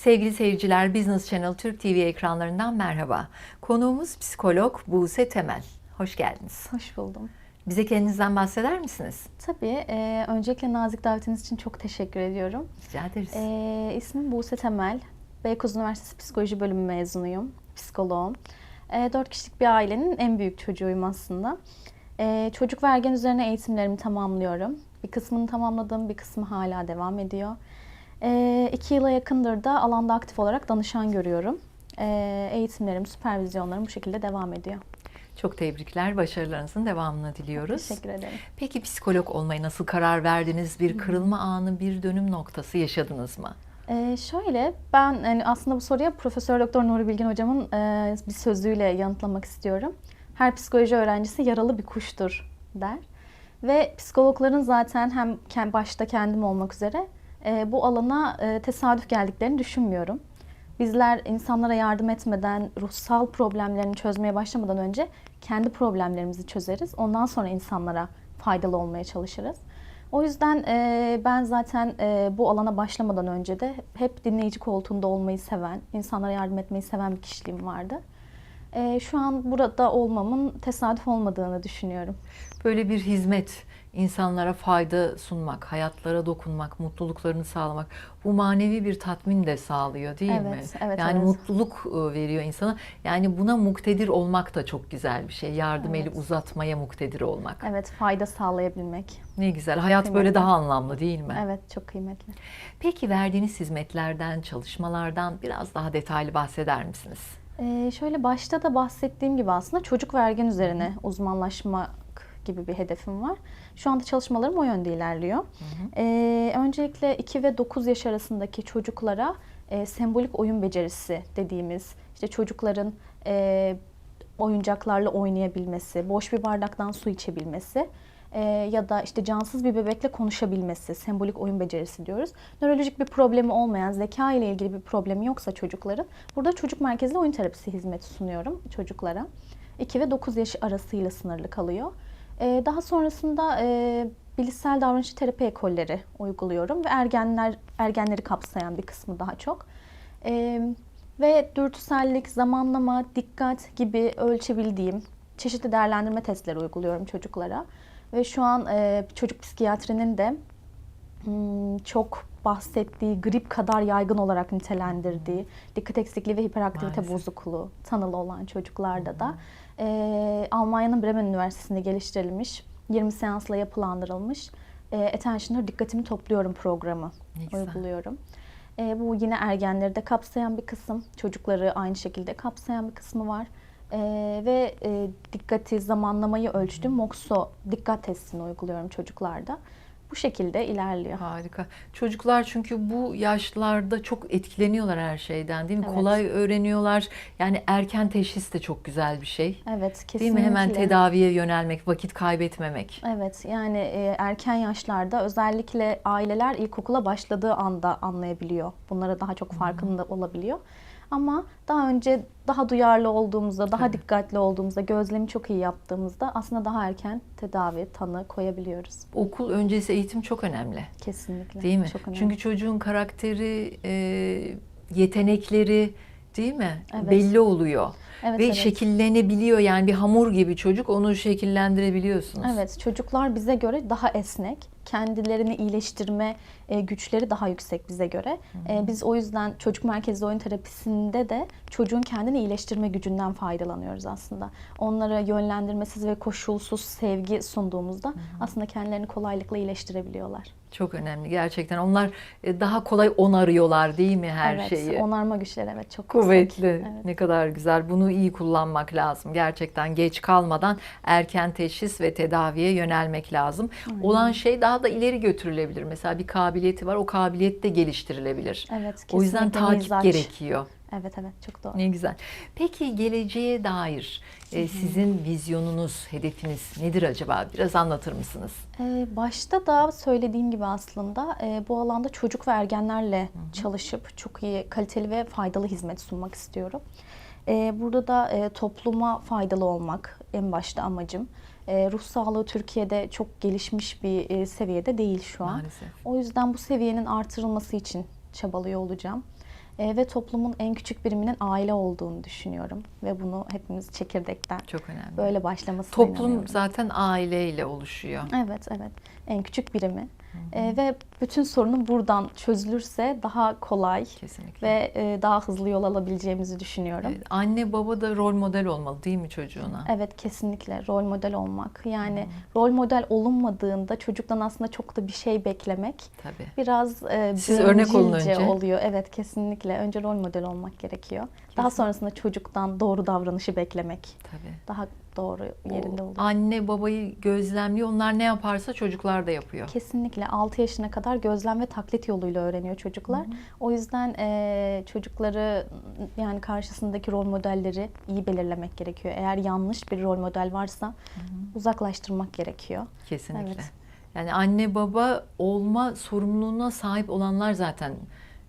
Sevgili seyirciler, Business Channel Türk TV ekranlarından merhaba. Konuğumuz psikolog Buse Temel. Hoş geldiniz. Hoş buldum. Bize kendinizden bahseder misiniz? Tabii. e, öncelikle nazik davetiniz için çok teşekkür ediyorum. Rica ederiz. E, ismim Buse Temel. Beykoz Üniversitesi Psikoloji Bölümü mezunuyum. Psikoloğum. E, dört kişilik bir ailenin en büyük çocuğuyum aslında. E, çocuk ve ergen üzerine eğitimlerimi tamamlıyorum. Bir kısmını tamamladım, bir kısmı hala devam ediyor. E, iki yıla yakındır da alanda aktif olarak danışan görüyorum. E, eğitimlerim, süpervizyonlarım bu şekilde devam ediyor. Çok tebrikler, başarılarınızın devamını diliyoruz. Teşekkür ederim. Peki psikolog olmaya nasıl karar verdiniz? Bir kırılma anı, bir dönüm noktası yaşadınız mı? Ee, şöyle ben yani aslında bu soruya Profesör Doktor Nuri Bilgin hocamın e, bir sözüyle yanıtlamak istiyorum. Her psikoloji öğrencisi yaralı bir kuştur der. Ve psikologların zaten hem başta kendim olmak üzere e, bu alana e, tesadüf geldiklerini düşünmüyorum. Bizler insanlara yardım etmeden, ruhsal problemlerini çözmeye başlamadan önce kendi problemlerimizi çözeriz. Ondan sonra insanlara faydalı olmaya çalışırız. O yüzden e, ben zaten e, bu alana başlamadan önce de hep dinleyici koltuğunda olmayı seven, insanlara yardım etmeyi seven bir kişiliğim vardı. Şu an burada olmamın tesadüf olmadığını düşünüyorum. Böyle bir hizmet, insanlara fayda sunmak, hayatlara dokunmak, mutluluklarını sağlamak bu manevi bir tatmin de sağlıyor değil mi? Evet, evet, yani evet. mutluluk e, veriyor insana. Yani buna muktedir olmak da çok güzel bir şey. Yardım eli Evet. uzatmaya muktedir olmak. Evet, fayda sağlayabilmek. Ne güzel. Hayat böyle Kıymetli. daha anlamlı değil mi? Evet, çok kıymetli. Peki verdiğiniz hizmetlerden, çalışmalardan biraz daha detaylı bahseder misiniz? Ee, şöyle başta da bahsettiğim gibi aslında çocuk ve ergen üzerine uzmanlaşmak gibi bir hedefim var. Şu anda çalışmalarım o yönde ilerliyor. Ee, öncelikle 2 ve 9 yaş arasındaki çocuklara e, sembolik oyun becerisi dediğimiz işte çocukların e, oyuncaklarla oynayabilmesi, boş bir bardaktan su içebilmesi e, ya da işte cansız bir bebekle konuşabilmesi, sembolik oyun becerisi diyoruz. Nörolojik bir problemi olmayan, zeka ile ilgili bir problemi yoksa çocukların burada çocuk merkezli oyun terapisi hizmeti sunuyorum çocuklara. 2 ve 9 yaş arasıyla sınırlı kalıyor. E, daha sonrasında e, bilişsel davranışçı terapi ekolleri uyguluyorum ve ergenler ergenleri kapsayan bir kısmı daha çok. E, ve dürtüsellik, zamanlama, dikkat gibi ölçebildiğim çeşitli değerlendirme testleri uyguluyorum çocuklara. Ve şu an e, çocuk psikiyatrinin de hmm, çok bahsettiği, grip kadar yaygın olarak nitelendirdiği dikkat eksikliği ve hiperaktivite Maalesef. bozukluğu tanılı olan çocuklarda da e, Almanya'nın Bremen Üniversitesi'nde geliştirilmiş, 20 seansla yapılandırılmış e, Attentioner Dikkatimi Topluyorum programı Ne güzel. uyguluyorum. E, bu yine ergenleri de kapsayan bir kısım, çocukları aynı şekilde kapsayan bir kısmı var. E, ve e, dikkati, zamanlamayı ölçtüğüm MOXO dikkat testini uyguluyorum çocuklarda. Bu şekilde ilerliyor. Harika. Çocuklar çünkü bu yaşlarda çok etkileniyorlar her şeyden değil mi? Evet. Kolay öğreniyorlar. Yani erken teşhis de çok güzel bir şey. Evet, Değil kesinlikle. mi? Hemen tedaviye yönelmek, vakit kaybetmemek. Evet yani e, erken yaşlarda özellikle aileler ilkokula başladığı anda anlayabiliyor. Bunlara daha çok farkında olabiliyor. Ama daha önce daha duyarlı olduğumuzda, daha Tabii. dikkatli olduğumuzda, gözlemi çok iyi yaptığımızda aslında daha erken tedavi, tanı koyabiliyoruz. Okul öncesi eğitim çok önemli. Kesinlikle. Değil mi? Çok önemli. Çünkü çocuğun karakteri, e, yetenekleri değil mi? Evet. Belli oluyor. Evet, Ve evet. şekillenebiliyor. Yani bir hamur gibi çocuk onu şekillendirebiliyorsunuz. Evet, çocuklar bize göre daha esnek. Kendilerini iyileştirme e, güçleri daha yüksek bize göre. E, biz o yüzden çocuk merkezli oyun terapisinde de çocuğun kendini iyileştirme gücünden faydalanıyoruz aslında. Onlara yönlendirmesiz ve koşulsuz sevgi sunduğumuzda aslında kendilerini kolaylıkla iyileştirebiliyorlar. Çok önemli gerçekten. Onlar e, daha kolay onarıyorlar değil mi her evet, şeyi? onarma güçleri evet çok. Kuvvetli. Evet. Ne kadar güzel. Bunu iyi kullanmak lazım. Gerçekten geç kalmadan erken teşhis ve tedaviye yönelmek lazım. Olan şey daha da ileri götürülebilir. Mesela bir kabiliyeti var. O kabiliyet de geliştirilebilir. Evet, o yüzden kesinlikle takip mizaç. gerekiyor. Evet evet çok doğru. Ne güzel. Peki geleceğe dair e, sizin vizyonunuz, hedefiniz nedir acaba? Biraz anlatır mısınız? Ee, başta da söylediğim gibi aslında e, bu alanda çocuk ve ergenlerle çalışıp çok iyi, kaliteli ve faydalı hizmet sunmak istiyorum. E, burada da e, topluma faydalı olmak en başta amacım. E, ruh sağlığı Türkiye'de çok gelişmiş bir e, seviyede değil şu an. Maalesef. O yüzden bu seviyenin artırılması için çabalıyor olacağım. E, ve toplumun en küçük biriminin aile olduğunu düşünüyorum. Ve bunu hepimiz çekirdekten Çok önemli. böyle başlamasına Toplum zaten aileyle oluşuyor. Evet, evet. En küçük birimi. E, ve bütün sorunun buradan çözülürse daha kolay Kesinlikle. ve e, daha hızlı yol alabileceğimizi düşünüyorum. Evet, Anne baba da rol model olmalı değil mi çocuğuna? Evet kesinlikle rol model olmak. Yani rol model olunmadığında çocuktan aslında çok da bir şey beklemek Tabii. biraz e, Siz örnek olun önce. oluyor. Evet kesinlikle. Önce rol model olmak gerekiyor. Daha Kesin. sonrasında çocuktan doğru davranışı beklemek Tabii. daha doğru yerinde oluyor. Anne babayı gözlemliyor. Onlar ne yaparsa çocuklar da yapıyor. Kesinlikle 6 yaşına kadar gözlem ve taklit yoluyla öğreniyor çocuklar. O yüzden e, çocukları yani karşısındaki rol modelleri iyi belirlemek gerekiyor. Eğer yanlış bir rol model varsa uzaklaştırmak gerekiyor. Kesinlikle. Evet. Yani anne baba olma sorumluluğuna sahip olanlar zaten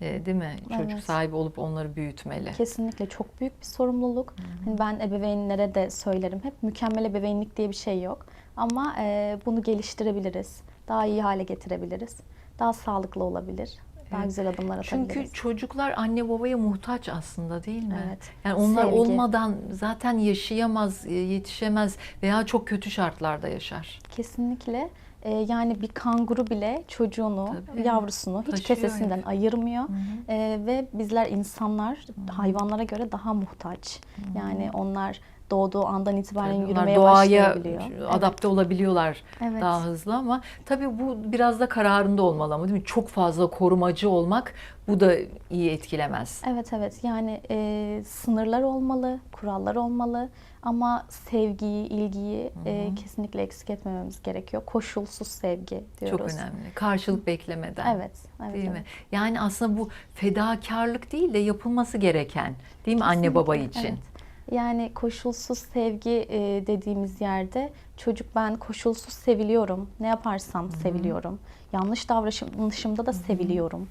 e, değil mi? Çocuk Evet. sahibi olup onları büyütmeli. Kesinlikle çok büyük bir sorumluluk. Hani ben ebeveynlere de söylerim hep mükemmel ebeveynlik diye bir şey yok. Ama e, bunu geliştirebiliriz. Daha iyi hale getirebiliriz. Daha sağlıklı olabilir. Daha Evet. güzel adımlar atabiliriz. Çünkü çocuklar anne babaya muhtaç aslında değil mi? Evet. Yani onlar Sevgi. olmadan zaten yaşayamaz, e, yetişemez veya çok kötü şartlarda yaşar. Kesinlikle. Ee, yani bir kanguru bile çocuğunu, Tabii. yavrusunu hiç Taşıyor kesesinden yani. ayırmıyor. Ee, ve bizler insanlar hayvanlara göre daha muhtaç. Yani onlar doğduğu andan itibaren Tabii yürümeye doğaya başlayabiliyor. adapte olabiliyorlar Evet. daha hızlı ama tabii bu biraz da kararında olmalı ama değil mi? Çok fazla korumacı olmak bu da iyi etkilemez. Evet evet yani e, sınırlar olmalı, kurallar olmalı ama sevgiyi, ilgiyi e, kesinlikle eksik etmememiz gerekiyor. Koşulsuz sevgi diyoruz. Çok önemli. Karşılık beklemeden. Evet, evet. Değil evet. mi? Yani aslında bu fedakarlık değil de yapılması gereken değil mi anne baba için? Evet. Yani koşulsuz sevgi e, dediğimiz yerde çocuk ben koşulsuz seviliyorum. Ne yaparsam seviliyorum. Yanlış davranışımda da seviliyorum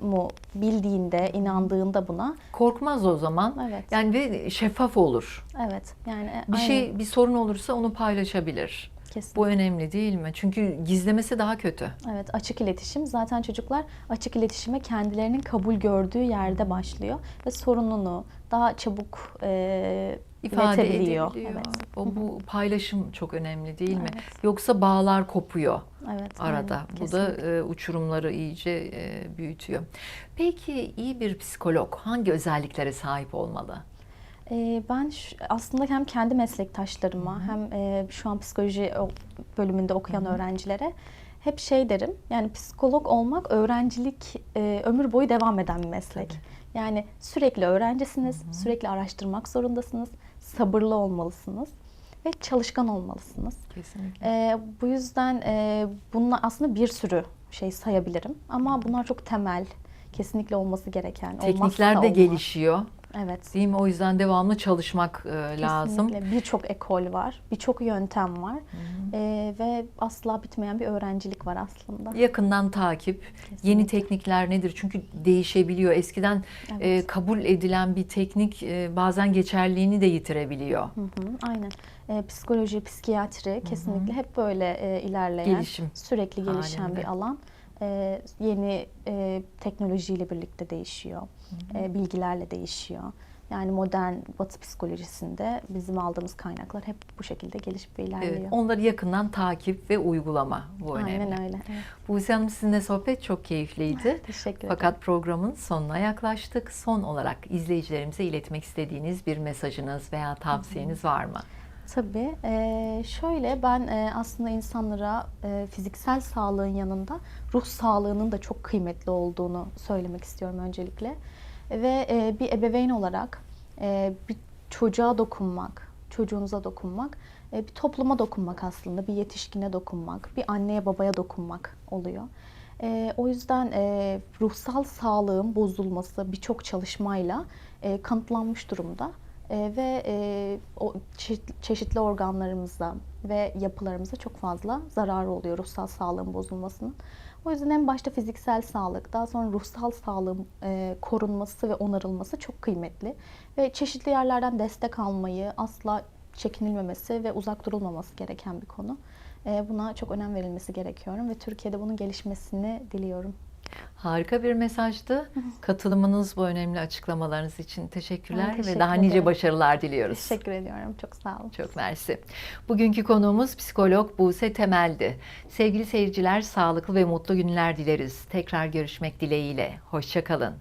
mu bildiğinde, inandığında buna. Korkmaz o zaman. Evet. Yani ve şeffaf olur. Evet. Yani Bir aynen, şey bir sorun olursa onu paylaşabilir. Kesin. Bu önemli değil mi? Çünkü gizlemesi daha kötü. Evet, açık iletişim. Zaten çocuklar açık iletişime kendilerinin kabul gördüğü yerde başlıyor ve sorununu daha çabuk e, ifade edebiliyor. Evet. O bu paylaşım çok önemli değil mi? Evet. Yoksa bağlar kopuyor Evet. arada. aynen, bu da kesinlikle. e, uçurumları iyice e, büyütüyor. Peki iyi bir psikolog hangi özelliklere sahip olmalı? Ee, ben aslında hem kendi meslektaşlarıma hem e, şu an psikoloji bölümünde okuyan öğrencilere hep şey derim. Yani psikolog olmak öğrencilik e, ömür boyu devam eden bir meslek. Yani sürekli öğrencisiniz, sürekli araştırmak zorundasınız, sabırlı olmalısınız ve çalışkan olmalısınız. Kesinlikle. Ee, bu yüzden e, bununla aslında bir sürü şey sayabilirim ama bunlar çok temel, kesinlikle olması gereken. Teknikler de olmaz. gelişiyor. Evet. Değil mi? O yüzden devamlı çalışmak e, lazım. Kesinlikle. Birçok ekol var, birçok yöntem var Ee, ve asla bitmeyen bir öğrencilik var aslında. Yakından takip, Kesinlikle. yeni teknikler nedir? Çünkü değişebiliyor. Eskiden e, Evet. kabul edilen bir teknik e, bazen geçerliğini de yitirebiliyor. Hı hı, aynen. Ee, psikoloji, psikiyatri kesinlikle hep böyle e, ilerleyen, Gelişim sürekli gelişen halinde. bir alan. Ee, yeni e, teknolojiyle birlikte değişiyor, e, bilgilerle değişiyor. Yani modern Batı psikolojisinde bizim aldığımız kaynaklar hep bu şekilde gelişip ve ilerliyor. Evet, onları yakından takip ve uygulama bu önemli. Aynen öyle. Evet. Buse Hanım sizinle sohbet çok keyifliydi. Teşekkür ederim. Fakat programın sonuna yaklaştık. Son olarak izleyicilerimize iletmek istediğiniz bir mesajınız veya tavsiyeniz var mı? Tabii. Eee, şöyle ben eee, aslında insanlara eee, fiziksel sağlığın yanında ruh sağlığının da çok kıymetli olduğunu söylemek istiyorum öncelikle. Ve eee, bir ebeveyn olarak eee, bir çocuğa dokunmak, çocuğunuza dokunmak, eee, bir topluma dokunmak aslında, bir yetişkine dokunmak, bir anneye babaya dokunmak oluyor. Eee, o yüzden eee, ruhsal sağlığın bozulması birçok çalışmayla eee, kanıtlanmış durumda. Ee, ve e, o çeşit- çeşitli organlarımıza ve yapılarımıza çok fazla zararı oluyor ruhsal sağlığın bozulmasının. O yüzden en başta fiziksel sağlık, daha sonra ruhsal sağlığın e, korunması ve onarılması çok kıymetli. Ve çeşitli yerlerden destek almayı asla çekinilmemesi ve uzak durulmaması gereken bir konu. E, buna çok önem verilmesi gerekiyor ve Türkiye'de bunun gelişmesini diliyorum. Harika bir mesajdı. Katılımınız bu önemli açıklamalarınız için teşekkürler Ben teşekkür ve daha nice ederim. başarılar diliyoruz. Teşekkür ediyorum. Çok sağ olun. Çok mersi. Bugünkü konuğumuz psikolog Buse Temel'di. Sevgili seyirciler sağlıklı ve mutlu günler dileriz. Tekrar görüşmek dileğiyle. Hoşçakalın.